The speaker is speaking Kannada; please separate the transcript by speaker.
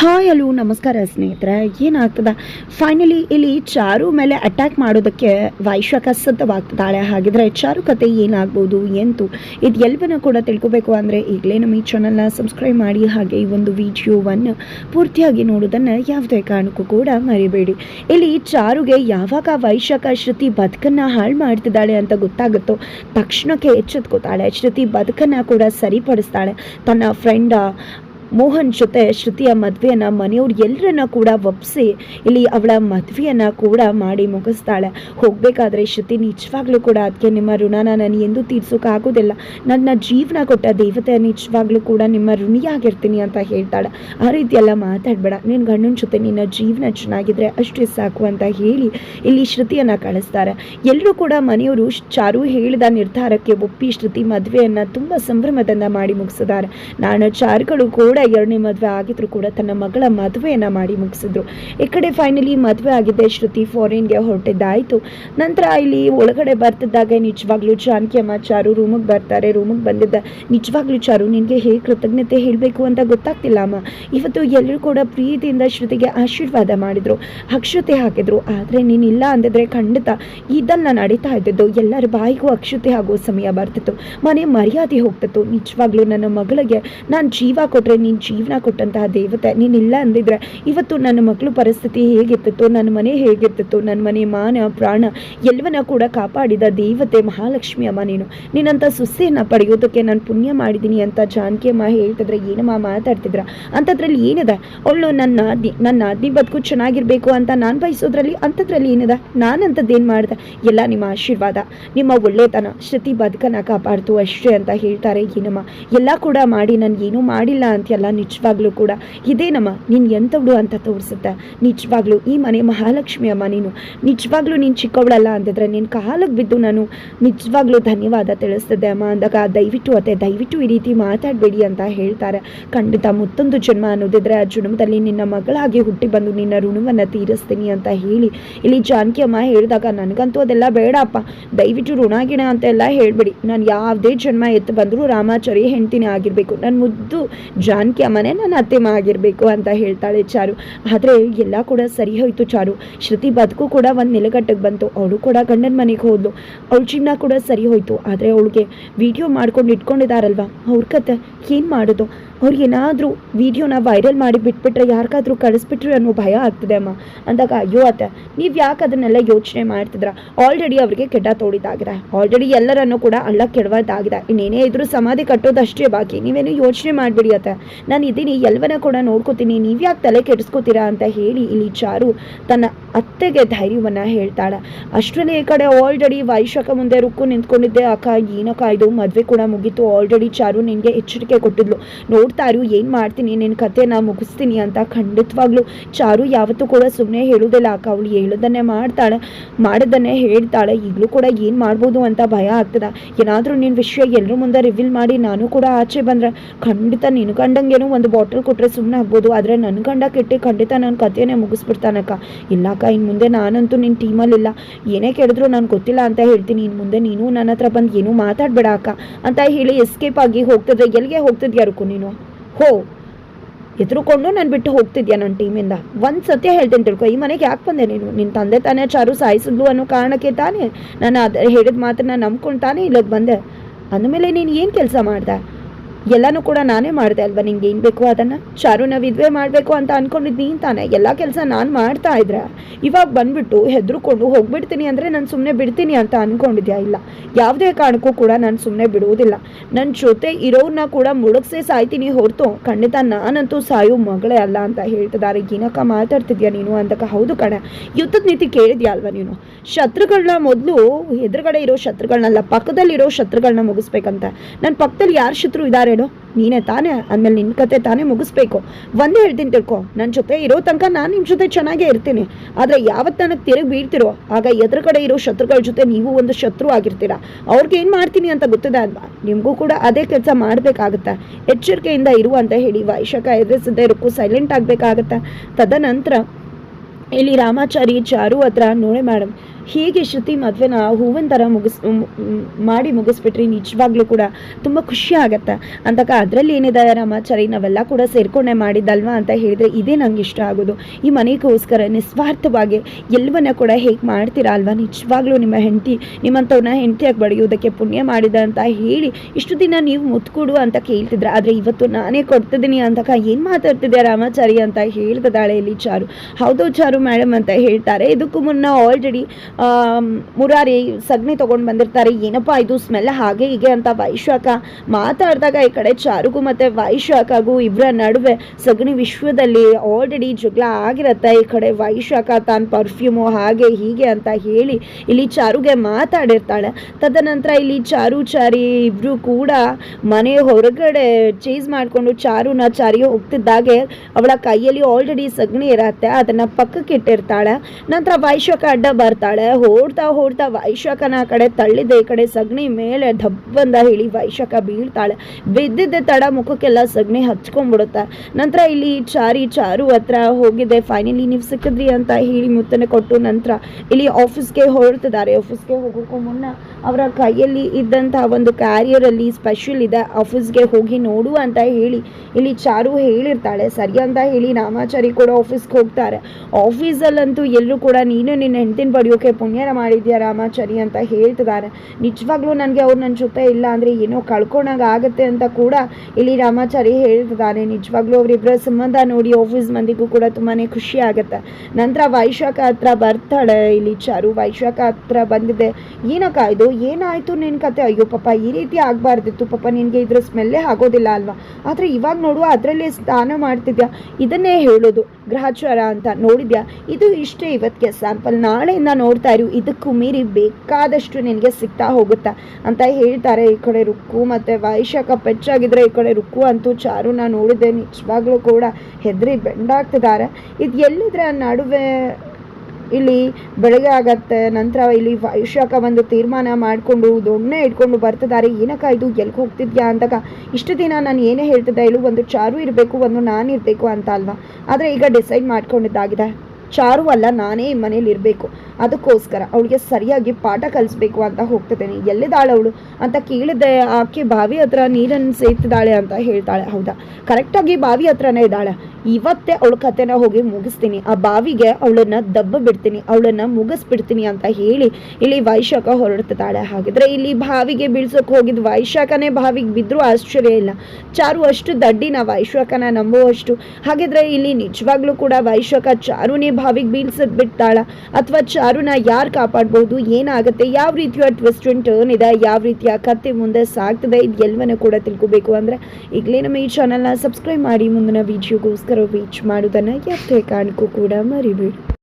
Speaker 1: ಹಾಯ್ ಅಲೋ, ನಮಸ್ಕಾರ ಸ್ನೇಹಿತರೆ. ಏನಾಗ್ತದ? ಫೈನಲಿ ಇಲ್ಲಿ ಚಾರು ಮೇಲೆ ಅಟ್ಯಾಕ್ ಮಾಡೋದಕ್ಕೆ ವೈಶಾಖ ಸಿದ್ಧವಾಗ್ತಾಳೆ ಹಾಗಿದ್ರೆ ಚಾರು ಕತೆ ಏನಾಗ್ಬೋದು, ಎಂತು? ಇದು ಎಲ್ಲವನ್ನ ಕೂಡ ತಿಳ್ಕೊಬೇಕು ಅಂದರೆ ಈಗಲೇ ನಮ್ಮ ಈ ಚಾನಲ್ನ ಸಬ್ಸ್ಕ್ರೈಬ್ ಮಾಡಿ, ಹಾಗೆ ಈ ಒಂದು ವಿಡಿಯೋವನ್ನು ಪೂರ್ತಿಯಾಗಿ ನೋಡೋದನ್ನು ಯಾವುದೇ ಕಾರಣಕ್ಕೂ ಕೂಡ ಮರಿಬೇಡಿ. ಇಲ್ಲಿ ಚಾರುಗೆ ಯಾವಾಗ ವೈಶಾಖ ಶ್ರುತಿ ಬದುಕನ್ನು ಹಾಳು ಮಾಡ್ತಿದ್ದಾಳೆ ಅಂತ ಗೊತ್ತಾಗುತ್ತೋ, ತಕ್ಷಣಕ್ಕೆ ಎಚ್ಚೆತ್ಕೋತಾಳೆ ಶ್ರುತಿ ಬದುಕನ್ನು ಕೂಡ ಸರಿಪಡಿಸ್ತಾಳೆ. ತನ್ನ ಫ್ರೆಂಡ ಮೋಹನ್ ಜೊತೆ ಶ್ರುತಿಯ ಮದುವೆಯನ್ನು ಮನೆಯವ್ರು ಎಲ್ಲರನ್ನ ಕೂಡ ಒಪ್ಪಿಸಿ ಇಲ್ಲಿ ಅವಳ ಮದುವೆಯನ್ನು ಕೂಡ ಮಾಡಿ ಮುಗಿಸ್ತಾಳೆ. ಹೋಗಬೇಕಾದ್ರೆ ಶ್ರುತಿ ನಿಜವಾಗ್ಲೂ ಕೂಡ ಅದಕ್ಕೆ ನಿಮ್ಮ ಋಣನ ನಾನು ಎಂದೂ ತೀರ್ಸೋಕ್ಕಾಗೋದಿಲ್ಲ ನನ್ನ ಜೀವನ ಕೊಟ್ಟ ದೇವತೆ ನಿಜವಾಗ್ಲೂ ಕೂಡ ನಿಮ್ಮ ಋಣಿಯಾಗಿರ್ತೀನಿ ಅಂತ ಹೇಳ್ತಾಳೆ. ಆ ರೀತಿ ಎಲ್ಲ ಮಾತಾಡಬೇಡ. ನಿನ್ನ ಗಂಡನ ಜೊತೆ ನಿನ್ನ ಜೀವನ ಚೆನ್ನಾಗಿದ್ರೆ ಅಷ್ಟೇ ಸಾಕು ಅಂತ ಹೇಳಿ ಇಲ್ಲಿ ಶ್ರುತಿಯನ್ನು ಕಳಿಸ್ತಾರೆ. ಎಲ್ಲರೂ ಕೂಡ ಮನೆಯವರು ಚಾರು ಹೇಳಿದ ನಿರ್ಧಾರಕ್ಕೆ ಒಪ್ಪಿ ಶ್ರುತಿ ಮದುವೆಯನ್ನು ತುಂಬ ಸಂಭ್ರಮದಿಂದ ಮಾಡಿ ಮುಗಿಸಿದ್ದಾರೆ. ನಾನು ಚಾರುಗಳು ಕೂಡ ಎರಡನೇ ಮದುವೆ ಆಗಿದ್ರು ಕೂಡ ತನ್ನ ಮಗಳ ಮದುವೆಯನ್ನ ಮಾಡಿ ಮುಗಿಸಿದ್ರು. ಈ ಕಡೆ ಫೈನಲಿ ಮದುವೆ ಆಗಿದೆ. ಶ್ರುತಿ ಫಾರಿನ್ಗೆ ಹೊರಟಿದ್ದಾಯ್ತು. ನಂತರ ಇಲ್ಲಿ ಒಳಗಡೆ ಬರ್ತಿದ್ದಾಗ ನಿಜವಾಗ್ಲೂ ಜಾನಕಿ ಅಮ್ಮ ಚಾರು ರೂಮಿಗೆ ಬರ್ತಾರೆ. ರೂಮಿಗೆ ಬಂದಿದ್ದ ನಿಜವಾಗ್ಲೂ ಚಾರು, ನಿನಗೆ ಹೇಗೆ ಕೃತಜ್ಞತೆ ಹೇಳಬೇಕು ಅಂತ ಗೊತ್ತಾಗ್ತಿಲ್ಲ ಅಮ್ಮ. ಇವತ್ತು ಎಲ್ಲರೂ ಕೂಡ ಪ್ರೀತಿಯಿಂದ ಶ್ರುತಿಗೆ ಆಶೀರ್ವಾದ ಮಾಡಿದ್ರು. ಅಕ್ಷತೆ ಹಾಕಿದ್ರು. ಆದರೆ ನೀನ್ ಇಲ್ಲ ಅಂದಿದ್ರೆ ಖಂಡಿತ ಇದನ್ನ ನಡೀತಾ ಇದ್ದಿದ್ದು. ಎಲ್ಲರ ಬಾಯಿಗೂ ಅಕ್ಷತೆ ಆಗೋ ಸಮಯ ಬರ್ತಿತ್ತು. ಮನೆ ಮರ್ಯಾದೆ ಹೋಗ್ತಿತ್ತು. ನಿಜವಾಗ್ಲೂ ನನ್ನ ಮಗಳಿಗೆ ನಾನು ಜೀವ ಕೊಟ್ಟರೆ ನೀನು ಜೀವನ ಕೊಟ್ಟಂತಹ ದೇವತೆ ನೀನಿಲ್ಲ ಅಂದಿದ್ರೆ ಇವತ್ತು ನನ್ನ ಮಕ್ಕಳು ಪರಿಸ್ಥಿತಿ ಹೇಗಿರ್ತಿತ್ತು, ನನ್ನ ಮನೆ ಹೇಗಿರ್ತಿತ್ತು ನನ್ನ ಮನೆ ಮಾನ, ಪ್ರಾಣ, ಎಲ್ಲವನ್ನ ಕೂಡ ಕಾಪಾಡಿದ ದೇವತೆ ಮಹಾಲಕ್ಷ್ಮಿ ಅಮ್ಮ ನೀನು. ನಿನ್ನಂಥ ಸುಸ್ಸೆಯನ್ನು ಪಡೆಯೋದಕ್ಕೆ ನಾನು ಪುಣ್ಯ ಮಾಡಿದ್ದೀನಿ ಅಂತ ಜಾನಕಿ ಅಮ್ಮ ಹೇಳ್ತಿದ್ರೆ ಏನಮ್ಮ ಮಾತಾಡ್ತಿದ್ರ. ಅಂಥದ್ರಲ್ಲಿ ಏನಿದೆ? ಅವಳು ನನ್ನ ನಾದಿ ನನ್ನ ಆದ್ನಿ ಬದುಕು ಚೆನ್ನಾಗಿರ್ಬೇಕು ಅಂತ ನಾನು ಬಯಸೋದ್ರಲ್ಲಿ ಅಂಥದ್ರಲ್ಲಿ ಏನಿದೆ? ನಾನಂಥದ್ದೇನು ಮಾಡಿದೆ? ಎಲ್ಲ ನಿಮ್ಮ ಆಶೀರ್ವಾದ, ನಿಮ್ಮ ಒಳ್ಳೆತನ, ಶ್ರುತಿ ಬದುಕನ್ನು ಕಾಪಾಡ್ತು ಅಷ್ಟೇ ಅಂತ ಹೇಳ್ತಾರೆ ಏನಮ್ಮ ಎಲ್ಲ ಕೂಡ ಮಾಡಿ, ನಾನು ಏನೂ ಮಾಡಿಲ್ಲ ಅಂತೆಲ್ಲ ನಿಜವಾಗ್ಲೂ ಕೂಡ ಇದೇನಮ್ಮ ನೀನು ಎಂಥವಳು ಅಂತ ತೋರಿಸುತ್ತೆ. ನಿಜವಾಗ್ಲೂ ಈ ಮನೆ ಮಹಾಲಕ್ಷ್ಮಿ ಅಮ್ಮ ನೀನು. ನಿಜವಾಗ್ಲೂ ನೀನು ಚಿಕ್ಕವಳಲ್ಲ ಅಂದಿದ್ರೆ ನೀನು ಕಾಲಕ್ಕೆ ಬಿದ್ದು ನಾನು ನಿಜವಾಗ್ಲೂ ಧನ್ಯವಾದ ತಿಳಿಸ್ತದೆ ಅಮ್ಮ. ಅಂದಾಗ ದಯವಿಟ್ಟು ಅತ್ತೆ, ದಯವಿಟ್ಟು ಈ ರೀತಿ ಮಾತಾಡಬೇಡಿ ಅಂತ ಹೇಳ್ತಾರೆ. ಖಂಡಿತ ಮತ್ತೊಂದು ಜನ್ಮ ಅನ್ನೋದಿದ್ರೆ ಆ ಜನ್ಮದಲ್ಲಿ ನಿನ್ನ ಮಗಳಾಗಿ ಹುಟ್ಟಿ ಬಂದು ನಿನ್ನ ಋಣವನ್ನು ತೀರಿಸ್ತೀನಿ ಅಂತ ಹೇಳಿ. ಇಲ್ಲಿ ಜಾನಕಿ ಅಮ್ಮ ಹೇಳಿದಾಗ ನನಗಂತೂ ಅದೆಲ್ಲ ಬೇಡಪ್ಪ. ದಯವಿಟ್ಟು ಋಣಾಗಿಣ ಅಂತ ಎಲ್ಲ ಹೇಳಬೇಡಿ. ನಾನು ಯಾವುದೇ ಜನ್ಮ ಎತ್ತು ಬಂದರೂ ರಾಮಾಚಾರಿ ಹೆಂಡ್ತಿನೇ ಆಗಿರಬೇಕು. ನಾನು ಮುದ್ದು ಜಾನಕಿ ಅಮ್ಮನೇ ನನ್ನ ಅತ್ತೆಮ್ಮ ಆಗಿರಬೇಕು ಅಂತ ಹೇಳ್ತಾಳೆ ಚಾರು. ಆದರೆ ಎಲ್ಲ ಕೂಡ ಸರಿ ಹೋಯಿತು ಚಾರು. ಶ್ರುತಿ ಬದುಕು ಕೂಡ ಒಂದು ನೆಲೆಗಟ್ಟಕ್ಕೆ ಬಂತು. ಅವಳು ಕೂಡ ಗಂಡನ ಮನೆಗೆ ಹೋದ್ಲು. ಅವಳ ಜೀವನ ಕೂಡ ಸರಿ ಹೋಯಿತು. ಆದರೆ ಅವಳಿಗೆ ವಿಡಿಯೋ ಮಾಡ್ಕೊಂಡು ಇಟ್ಕೊಂಡಿದ್ದಾರಲ್ವ ಅವ್ರ ಕತೆ ಏನು ಮಾಡೋದು? ಅವ್ರಿಗೇನಾದರೂ ವಿಡಿಯೋನ ವೈರಲ್ ಮಾಡಿ ಬಿಟ್ಬಿಟ್ರೆ ಯಾರಿಗಾದ್ರೂ ಕಳಿಸ್ಬಿಟ್ರೆ ಅನ್ನೋ ಭಯ ಆಗ್ತದೆ ಅಮ್ಮ. ಅಂದಾಗ, ಅಯ್ಯೋ ಅತ್ತೆ, ನೀವು ಯಾಕೆ ಅದನ್ನೆಲ್ಲ ಯೋಚನೆ ಮಾಡ್ತಿದ್ರ? ಆಲ್ರೆಡಿ ಅವರಿಗೆ ಕೆಟ್ಟ ತೋಡಿದಾಗಿದೆ ಆಲ್ರೆಡಿ ಎಲ್ಲರನ್ನೂ ಕೂಡ ಅಲ್ಲ ಕೆಡವದಾಗಿದೆ ಇನ್ನೇನೇ ಇದ್ರೂ ಸಮಾಧಿ ಕಟ್ಟೋದಷ್ಟೇ ಬಾಕಿ. ನೀವೇನು ಯೋಚನೆ ಮಾಡಿಬಿಡಿ ಅತ್ತೆ. ನಾನು ಇದ್ದೀನಿ, ಎಲ್ಲವನ್ನ ಕೂಡ ನೋಡ್ಕೋತೀನಿ, ನೀವು ಯಾಕೆ ತಲೆ ಕೆಡಿಸ್ಕೋತೀರಾ ಅಂತ ಹೇಳಿ ಇಲ್ಲಿ ಚಾರು ತನ್ನ ಅತ್ತೆಗೆ ಧೈರ್ಯವನ್ನು ಹೇಳ್ತಾಳೆ. ಅಷ್ಟರಲ್ಲಿ ಈ ಕಡೆ ಆಲ್ರೆಡಿ ವೈಶಾಖ ಮುಂದೆ ರುಕ್ಕು ನಿಂತ್ಕೊಂಡಿದ್ದೆ, ಅಕ್ಕ ಏನಕ್ಕ ಇದು? ಮದುವೆ ಕೂಡ ಮುಗೀತು ಆಲ್ರೆಡಿ ಚಾರು ನಿನಗೆ ಎಚ್ಚರಿಕೆ ಕೊಟ್ಟಿದ್ಲು. ನೋಡ್ತಾ ಇರು, ಏನು ಮಾಡ್ತೀನಿ ನಿನ್ನ ಕಥೆನ ಮುಗಿಸ್ತೀನಿ ಅಂತ ಖಂಡಿತವಾಗ್ಲೂ ಚಾರು ಯಾವತ್ತೂ ಕೂಡ ಸುಮ್ಮನೆ ಹೇಳೋದಿಲ್ಲ. ಅಕ್ಕ ಅವಳು ಹೇಳೋದನ್ನೇ ಮಾಡ್ತಾಳೆ, ಮಾಡೋದನ್ನೇ ಹೇಳ್ತಾಳೆ. ಈಗಲೂ ಕೂಡ ಏನು ಮಾಡ್ಬೋದು ಅಂತ ಭಯ ಆಗ್ತದೆ. ಏನಾದರೂ ನಿನ್ನ ವಿಷಯ ಎಲ್ಲರೂ ಮುಂದೆ ರಿವೀಲ್ ಮಾಡಿ, ನಾನು ಕೂಡ ಆಚೆ ಬಂದರೆ ಖಂಡಿತ ನಿನ್ನ ಗಂಡಂಗೇನೋ ಒಂದು ಬಾಟಲ್ ಕೊಟ್ಟರೆ ಸುಮ್ಮನೆ ಆಗ್ಬೋದು, ಆದರೆ ನನ್ನ ಗಂಡ ಕೆಟ್ಟಿ ಖಂಡಿತ ನನ್ನ ಕಥೆನೇ ಮುಗಿಸ್ಬಿಡ್ತಾನಕ್ಕ. ಇಲ್ಲಕ್ಕ ಇನ್ನು ಮುಂದೆ ನಾನಂತೂ ನಿನ್ನ ಟೀಮಲ್ಲಿಲ್ಲ. ಏನೇ ಕೇಳಿದ್ರು ನಾನು ಗೊತ್ತಿಲ್ಲ ಅಂತ ಹೇಳ್ತೀನಿ. ಇನ್ನು ಮುಂದೆ ನೀನು ನನ್ನ ಹತ್ರ ಬಂದು ಏನೂ ಮಾತಾಡಬೇಡ ಅಕ್ಕ. ಅಂತ ಹೇಳಿ ಎಸ್ಕೇಪ್ ಆಗಿ ಹೋಗ್ತಿದ್ರೆ ಎಲ್ಲಿಗೆ ಹೋಗ್ತಿದ್ಯಾ ರುಕು ನೀನು? ಹೋ ಎದುರುಕೊಂಡು ನಾನು ಬಿಟ್ಟು ಹೋಗ್ತಿದ್ಯಾ ನನ್ನ ಟೀಮಿಂದ? ಒಂದು ಸತ್ಯ ಹೇಳ್ತೇನೆ ತಿಳ್ಕೊ. ಈ ಮನೆಗೆ ಯಾಕೆ ಬಂದೆ ನೀನು? ನಿನ್ನ ತಂದೆ ತಾನೇ ಚಾರು ಸಾಯಿಸಿದ್ಲು ಅನ್ನೋ ಕಾರಣಕ್ಕೆ ತಾನೇ? ನಾನು ಅದು ಹೇಳಿದ ಮಾತನ್ನ ನಂಬ್ಕೊಂಡು ತಾನೇ ಇಲ್ಲಿಗೆ ಬಂದೆ? ಅಂದಮೇಲೆ ನೀನು ಏನು ಕೆಲಸ ಮಾಡ್ದೆ? ಎಲ್ಲನೂ ಕೂಡ ನಾನೇ ಮಾಡಿದೆ ಅಲ್ವಾ? ನಿಂಗೆ ಏನು ಬೇಕು ಅದನ್ನು? ಚಾರುನ ವಿದ್ವೆ ಮಾಡಬೇಕು ಅಂತ ಅಂದ್ಕೊಂಡಿದ್ದು ನೀನು ತಾನೆ? ಎಲ್ಲ ಕೆಲಸ ನಾನು ಮಾಡ್ತಾ ಇದ್ರೆ? ಇವಾಗ ಬಂದ್ಬಿಟ್ಟು ಹೆದರ್ಕೊಂಡು ಹೋಗ್ಬಿಡ್ತೀನಿ ಅಂದರೆ ನಾನು ಸುಮ್ಮನೆ ಬಿಡ್ತೀನಿ ಅಂತ ಅಂದ್ಕೊಂಡಿದ್ಯಾ ಇಲ್ಲ? ಯಾವುದೇ ಕಾರಣಕ್ಕೂ ಕೂಡ ನಾನು ಸುಮ್ಮನೆ ಬಿಡುವುದಿಲ್ಲ. ನನ್ನ ಜೊತೆ ಇರೋರನ್ನ ಕೂಡ ಮುಳುಗ್ಸೇ ಸಾಯ್ತೀನಿ ಹೊರತು. ಖಂಡಿತ ನಾನಂತೂ ಸಾಯೋ ಮಗಳೇ ಅಲ್ಲ ಅಂತ ಹೇಳ್ತಿದ್ದಾರೆ ಏನಕ್ಕ ಮಾತಾಡ್ತಿದ್ಯಾ ನೀನು ಅಂದಕ್ಕ ಹೌದು ಕಣೆ. ಯುದ್ಧದ ನೀತಿ ಕೇಳಿದ್ಯಾ ಅಲ್ವಾ ನೀನು? ಶತ್ರುಗಳನ್ನ ಮೊದಲು ಎದುರುಗಡೆ ಇರೋ ಶತ್ರುಗಳನ್ನಲ್ಲ ಪಕ್ಕದಲ್ಲಿರೋ ಶತ್ರುಗಳನ್ನ ಮುಗಿಸ್ಬೇಕಂತ. ನನ್ನ ಪಕ್ಕದಲ್ಲಿ ಯಾರು ಶತ್ರು ಇದ್ದಾರೇನೋ ನೀನೇ ತಾನೇ ಆಮೇಲೆ ನಿನ್ನ ಕತೆ ತಾನೇ ಮುಗಿಸ್ಬೇಕು. ಒಂದೇ ಹೇಳ್ತೀನಿ ತಿಳ್ಕೊ. ನನ್ನ ಜೊತೆ ಇರೋ ತನಕ ನಾನು ನಿಮ್ಮ ಜೊತೆ ಚೆನ್ನಾಗೇ ಇರ್ತೀನಿ. ಆದರೆ ಯಾವತ್ತು ನನಗೆ ತಿರುಗಿ ಬೀಳ್ತಿರೋ, ಆಗ ಎದುರುಗಡೆ ಇರೋ ಶತ್ರುಗಳ ಜೊತೆ ನೀವು ಒಂದು ಶತ್ರು ಆಗಿರ್ತೀರ? ಅವ್ರಿಗೆ ಏನು ಮಾಡ್ತೀನಿ ಅಂತ ಗೊತ್ತಿದೆ ಅಲ್ವಾ? ನಿಮಗೂ ಕೂಡ ಅದೇ ಕೆಲಸ ಮಾಡಬೇಕಾಗತ್ತೆ. ಎಚ್ಚರಿಕೆಯಿಂದ ಇರು ಅಂತ ಹೇಳಿ ವೈಶಾಖ ಎದುರಿಸದೆ ಇರೋಕ್ಕೂ ಸೈಲೆಂಟ್ ಆಗಬೇಕಾಗತ್ತೆ. ತದನಂತರ ಇಲ್ಲಿ ರಾಮಾಚಾರಿ ಚಾರು ಹತ್ರ ನೋಡೆ ಮೇಡಮ್ ಹೀಗೆ ಶ್ರುತಿ ಮದುವೆನ ಹೂವಿನ ಥರ ಮುಗಿಸ್ ಮಾಡಿ ಮುಗಿಸ್ಬಿಟ್ರಿ, ನಿಜವಾಗ್ಲೂ ಕೂಡ ತುಂಬ ಖುಷಿ ಆಗತ್ತೆ. ಅಂತಕ ಅದರಲ್ಲಿ ಏನಿದೆ, ರಾಮಾಚಾರಿ, ನಾವೆಲ್ಲ ಕೂಡ ಸೇರ್ಕೊಂಡೆ ಮಾಡಿದ್ದಲ್ವಾ ಅಂತ ಹೇಳಿದರೆ ಇದೇ ನಂಗೆ ಇಷ್ಟ ಆಗೋದು. ಈ ಮನೆಗೋಸ್ಕರ ನಿಸ್ವಾರ್ಥವಾಗಿ ಎಲ್ಲವನ್ನ ಕೂಡ ಹೇಗೆ ಮಾಡ್ತೀರಾ ಅಲ್ವಾ? ನಿಜವಾಗ್ಲೂ ನಿಮ್ಮ ಹೆಂಡತಿ ನಿಮ್ಮಂಥವ್ನ ಹೆಂಡತಿಯಾಗಿ ಬಡಿಯೋದಕ್ಕೆ ಪುಣ್ಯ ಮಾಡಿದ ಅಂತ ಹೇಳಿ ಇಷ್ಟು ದಿನ ನೀವು ಮುತ್ಕೊಡು ಅಂತ ಕೇಳ್ತಿದ್ರ. ಆದರೆ ಇವತ್ತು ನಾನೇ ಕೊಡ್ತಿದ್ದೀನಿ ಅಂತಕ ಏನು ಮಾತಾಡ್ತಿದ್ದೆ ರಾಮಾಚಾರಿ ಅಂತ ಹೇಳ್ತಿದ್ದಾಳೆ ಇಲ್ಲಿ ಚಾರು. ಹೌದು ಚಾರು ಮೇಡಮ್ ಅಂತ ಹೇಳ್ತಾರೆ. ಇದಕ್ಕೂ ಮುನ್ನ ಆಲ್ರೆಡಿ ಮುರಾರಿ ಸಗಣಿ ತೊಗೊಂಡು ಬಂದಿರ್ತಾರೆ. ಏನಪ್ಪ ಇದು? ಸ್ಮೆಲ್ ಹಾಗೆ ಹೀಗೆ ಅಂತ ವೈಶಾಖ ಮಾತಾಡಿದಾಗ ಈ ಕಡೆ ಚಾರುಗು ಮತ್ತು ವೈಶಾಖಗೂ ಇಬ್ಬರ ನಡುವೆ ಸಗಣಿ ವಿಶ್ವದಲ್ಲಿ ಆಲ್ರೆಡಿ ಜಗಳ ಆಗಿರತ್ತೆ. ಈ ಕಡೆ ವೈಶಾಖ ತಾನು ಪರ್ಫ್ಯೂಮು ಹಾಗೆ ಹೀಗೆ ಅಂತ ಹೇಳಿ ಇಲ್ಲಿ ಚಾರುಗೆ ಮಾತಾಡಿರ್ತಾಳೆ. ತದನಂತರ ಇಲ್ಲಿ ಚಾರು ಚಾರಿ ಇಬ್ಬರು ಕೂಡ ಮನೆ ಹೊರಗಡೆ ಚೇಸ್ ಮಾಡಿಕೊಂಡು ಚಾರುನ ಚಾರಿ ಹೋಗ್ತಿದ್ದಾಗೆ ಅವಳ ಕೈಯಲ್ಲಿ ಆಲ್ರೆಡಿ ಸಗಣಿ ಇರತ್ತೆ. ಅದನ್ನ ಪಕ್ಕಕ್ಕೆ ಇಟ್ಟಿರ್ತಾಳೆ ನಂತರ ವೈಶಾಖ ಅಡ್ಡ ಬರ್ತಾಳೆ. ಓಡ್ತಾ ಓಡ್ತಾ ವೈಶಾಖನ ಆ ಕಡೆ ತಳ್ಳಿದೆ. ಈ ಕಡೆ ಸಗಣಿ ಮೇಲೆ ಧಬ್ಬಂದ ಹೇಳಿ ವೈಶಾಖ ಬೀಳ್ತಾಳೆ. ಬಿದ್ದಿದ್ದೆ ತಡ ಮುಖಕ್ಕೆಲ್ಲ ಸಗಣಿ ಹಚ್ಕೊಂಡ್ಬಿಡುತ್ತೆ. ನಂತರ ಇಲ್ಲಿ ಚಾರಿ ಚಾರು ಹತ್ರ ಹೋಗಿದೆ. ಫೈನಲಿ ನೀವು ಸಿಕ್ಕಿದ್ರಿ ಅಂತ ಹೇಳಿ ಮುತ್ತನೆ ಕೊಟ್ಟು ನಂತರ ಇಲ್ಲಿ ಆಫೀಸ್ಗೆ ಹೊರಡ್ತಿದ್ದಾರೆ. ಆಫೀಸ್ಗೆ ಹೋಗೋಕ್ಕೂ ಮುನ್ನ ಅವರ ಕೈಯಲ್ಲಿ ಇದ್ದಂತಹ ಒಂದು ಕ್ಯಾರಿಯರಲ್ಲಿ ಸ್ಪೆಷಲ್ ಇದೆ ಆಫೀಸ್ಗೆ ಹೋಗಿ ನೋಡು ಅಂತ ಹೇಳಿ. ಇಲ್ಲಿ ಚಾರು ಹೇಳಿರ್ತಾಳೆ, ಸರಿ ಅಂತ ಹೇಳಿ ರಾಮಾಚಾರಿ ಕೂಡ ಆಫೀಸ್ಗೆ ಹೋಗ್ತಾರೆ. ಆಫೀಸಲ್ಲಂತೂ ಎಲ್ಲರೂ ಕೂಡ, ನೀನು ನಿನ್ನ ಹೆಂಡತಿನ ಪಡೆಯೋಕೆ ಪುಣ್ಯನ ಮಾಡಿದ್ಯಾ ರಾಮಾಚಾರಿ? ಅಂತ ಹೇಳ್ತಿದ್ದಾರೆ. ನಿಜವಾಗ್ಲೂ ನನಗೆ ಅವ್ರು ನನ್ನ ಜೊತೆ ಇಲ್ಲ ಅಂದರೆ ಏನೋ ಕಳ್ಕೊಂಡಾಗ ಆಗುತ್ತೆ ಅಂತ ಕೂಡ ಇಲ್ಲಿ ರಾಮಾಚಾರಿ ಹೇಳ್ತಿದ್ದಾನೆ ನಿಜವಾಗ್ಲೂ ಅವರಿಬ್ಬರ ಸಂಬಂಧ ನೋಡಿ ಆಫೀಸ್ ಮಂದಿಗೂ ಕೂಡ ತುಂಬಾ ಖುಷಿ ಆಗುತ್ತೆ. ನಂತರ ವೈಶಾಖ ಹತ್ರ ಬರ್ತಾಳೆ ಇಲ್ಲಿ ಚಾರು. ವೈಶಾಖ ಹತ್ರ ಬಂದಿದೆ. ಏನಕ್ಕ ಇದು? ಏನಾಯ್ತು ನಿನ್ನ ಕತೆ? ಅಯ್ಯೋ ಪಾಪ, ಈ ರೀತಿ ಆಗಬಾರ್ದಿತ್ತು ಪಾಪ, ನಿನಗೆ ಇದ್ರ ಸ್ಮೆಲ್ಲೇ ಆಗೋದಿಲ್ಲ ಅಲ್ವಾ? ಆದರೆ ಇವಾಗ ನೋಡುವ ಅದರಲ್ಲೇ ಸ್ನಾನ ಮಾಡ್ತಿದ್ಯಾ? ಇದನ್ನೇ ಹೇಳೋದು. ಗ್ರಹಚಾರ ಅಂತ ನೋಡಿದ್ಯಾ? ಇದು ಇಷ್ಟೇ ಇವತ್ತಿಗೆ ಸ್ಯಾಂಪಲ್ ನಾಳೆಯಿಂದ ನೋಡ್ತಾ ಇರು. ಇದಕ್ಕೂ ಮೀರಿ ಬೇಕಾದಷ್ಟು ನಿನಗೆ ಸಿಗ್ತಾ ಹೋಗುತ್ತಾ? ಅಂತ ಹೇಳ್ತಾರೆ ಈ ಕಡೆ ರುಕ್ಕು, ಮತ್ತು ವೈಶಾಖ ಪೆಚ್ಚಾಗಿದ್ರೆ ಈ ಕಡೆ ರುಕ್ಕು ಅಂತೂ ಚಾರುನ ನೋಡಿದೆ. ನಿಜವಾಗ್ಲೂ ಕೂಡ ಹೆದರಿ ಬೆಂಡಾಗ್ತಿದ್ದಾರೆ ಇದು ಎಲ್ಲಿದ್ರೆ ನಡುವೆ ಇಲ್ಲಿ ಬೆಳಗ್ಗೆ ಆಗತ್ತೆ, ನಂತರ ಇಲ್ಲಿ ವೈಶಾಖ ಒಂದು ತೀರ್ಮಾನ ಮಾಡಿಕೊಂಡು ದೊಣ್ಣೆ ಇಟ್ಕೊಂಡು ಬರ್ತಿದ್ದಾರೆ ಏನಕ್ಕ ಇದು? ಎಲ್ಗೆ ಹೋಗ್ತಿದ್ಯಾ ಅಂತಕ ಇಷ್ಟು ದಿನ ನಾನು ಏನೇ ಹೇಳ್ತಿದ್ದೆ, ಇಲ್ಲೂ ಒಂದು ಚಾರು ಇರಬೇಕು, ಒಂದು ನಾನು ಇರಬೇಕು ಅಂತ ಅಲ್ವಾ? ಆದರೆ ಈಗ ಡಿಸೈಡ್ ಮಾಡ್ಕೊಂಡಿದ್ದಾಗಿದೆ. ಚಾರು ಅಲ್ಲ, ನಾನೇ ಈ ಮನೇಲಿ ಇರಬೇಕು. ಅದಕ್ಕೋಸ್ಕರ ಅವಳಿಗೆ ಸರಿಯಾಗಿ ಪಾಠ ಕಲಿಸ್ಬೇಕು ಅಂತ ಹೋಗ್ತಿದ್ದೇನೆ ಎಲ್ಲಿದ್ದಾಳೆ ಅವಳು? ಅಂತ ಕೇಳಿದ್ದೆ ಆಕೆ ಬಾವಿ ಹತ್ರ ನೀರನ್ನು ಸೇರ್ತಿದ್ದಾಳೆ ಅಂತ ಹೇಳ್ತಾಳೆ. ಹೌದಾ? ಕರೆಕ್ಟಾಗಿ ಬಾವಿ ಹತ್ರನೇ ಇದ್ದಾಳೆ. ಇವತ್ತೇ ಅವಳ ಕತೆನ ಹೋಗಿ ಮುಗಿಸ್ತೀನಿ. ಆ ಬಾವಿಗೆ ಅವಳನ್ನ ದಬ್ಬ ಬಿಡ್ತೀನಿ. ಅವಳನ್ನ ಮುಗಿಸ್ಬಿಡ್ತೀನಿ ಅಂತ ಹೇಳಿ ಇಲ್ಲಿ ವೈಶಾಖ ಹೊರಡ್ತಿದ್ದಾಳೆ. ಹಾಗಿದ್ರೆ ಇಲ್ಲಿ ಬಾವಿಗೆ ಬೀಳ್ಸೋಕೆ ಹೋಗಿದ್ದು ವೈಶಾಖನೇ ಬಾವಿಗೆ ಬಿದ್ದರೂ ಆಶ್ಚರ್ಯ ಇಲ್ಲ. ಚಾರು ಅಷ್ಟು ದಡ್ಡಿನ, ವೈಶಾಖನ ನಂಬುವಷ್ಟು. ಹಾಗಿದ್ರೆ ಇಲ್ಲಿ ನಿಜವಾಗ್ಲೂ ಕೂಡ ವೈಶಾಖ ಚಾರುನೇ ಬಾವಿಗೆ ಬೀಳ್ಸದ್ ಬಿಡ್ತಾಳ ಅಥವಾ ಚಾರುನ ಯಾರು ಕಾಪಾಡ್ಬೋದು, ಏನಾಗುತ್ತೆ, ಯಾವ ರೀತಿಯ ಟ್ವಿಸ್ಟ್ ಅಂಡ್ ಟರ್ನ್ ಇದೆ, ಯಾವ ರೀತಿಯ ಕತೆ ಮುಂದೆ ಸಾಗ್ತದೆ ಇದು ಎಲ್ಲವನ್ನೂ ಕೂಡ ತಿಳ್ಕೊಬೇಕು ಅಂದರೆ ಈಗಲೇ ನಮ್ಮ ಈ ಚಾನಲ್ನ ಸಬ್ಸ್ಕ್ರೈಬ್ ಮಾಡಿ, ಮುಂದಿನ ವಿಡಿಯೋಗೋಸ್ಕರ ವೀಚ್ ಮಾಡೋದನ್ನು ಯಾವುದೇ ಕಾರಣಕ್ಕೂ ಕೂಡ ಮರಿಬೇಡಿ.